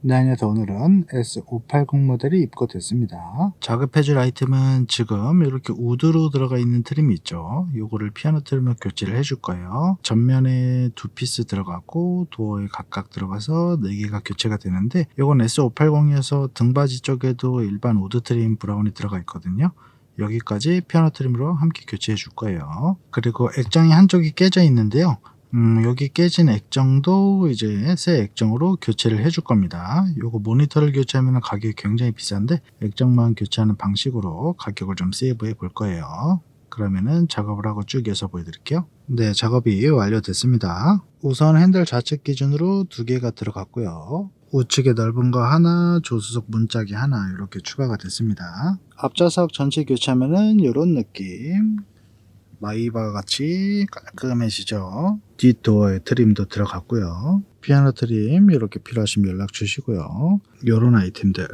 네, 안녕하세요. 오늘은 S580 모델이 입고됐습니다. 작업해줄 아이템은 지금 이렇게 우드로 들어가 있는 트림이 있죠. 요거를 피아노 트림으로 교체를 해줄 거예요. 전면에 두 피스 들어가고 도어에 각각 들어가서 4개가 교체가 되는데 요건 S580이어서 등받이 쪽에도 일반 우드 트림 브라운이 들어가 있거든요. 여기까지 피아노 트림으로 함께 교체해 줄 거예요. 그리고 액정이 한쪽이 깨져 있는데요. 음, 여기 깨진 액정도 이제 새 액정으로 교체를 해줄 겁니다. 요거 모니터를 교체하면 가격이 굉장히 비싼데 액정만 교체하는 방식으로 가격을 좀 세이브해 볼 거예요. 그러면은 작업을 하고 쭉 이어서 보여드릴게요. 네, 작업이 완료됐습니다. 우선 핸들 좌측 기준으로 두 개가 들어갔고요. 우측에 넓은 거 하나, 조수석 문짝이 하나 이렇게 추가가 됐습니다. 앞좌석 전체 교체하면은 이런 느낌. 마이바 같이 깔끔해지죠. 뒷도어에 트림도 들어갔고요. 피아노 트림 이렇게 필요하시면 연락 주시고요. 요런 아이템들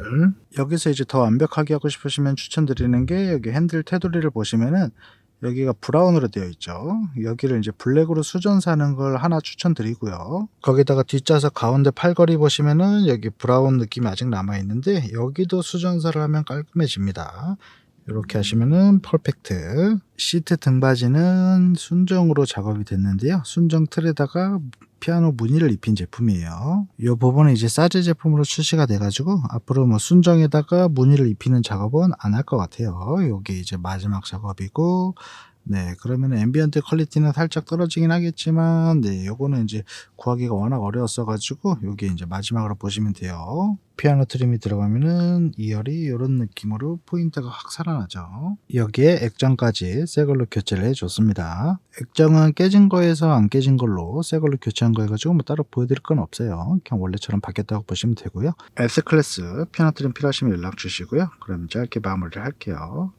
여기서 이제 더 완벽하게 하고 싶으시면 추천드리는 게 여기 핸들 테두리를 보시면은 여기가 브라운으로 되어 있죠. 여기를 이제 블랙으로 수전사는 걸 하나 추천드리고요. 거기다가 뒷좌석 가운데 팔걸이 보시면은 여기 브라운 느낌이 아직 남아 있는데 여기도 수전사를 하면 깔끔해집니다. 이렇게 하시면은 퍼펙트. 시트 등받이는 순정으로 작업이 됐는데요. 순정 틀에다가 피아노 무늬를 입힌 제품이에요. 이 부분은 이제 사제 제품으로 출시가 돼 가지고 앞으로 뭐 순정에다가 무늬를 입히는 작업은 안 할 것 같아요. 이게 이제 마지막 작업이고 네, 그러면 앰비언트 퀄리티는 살짝 떨어지긴 하겠지만, 네, 요거는 이제 구하기가 워낙 어려웠어가지고, 요게 이제 마지막으로 보시면 돼요. 피아노 트림이 들어가면은 2열이 이런 느낌으로 포인트가 확 살아나죠. 여기에 액정까지 새 걸로 교체를 해줬습니다. 액정은 깨진 거에서 안 깨진 걸로 새 걸로 교체한 거 해가지고 뭐 따로 보여드릴 건 없어요. 그냥 원래처럼 바뀌었다고 보시면 되고요. S클래스 피아노 트림 필요하시면 연락 주시고요. 그럼 짧게 마무리를 할게요.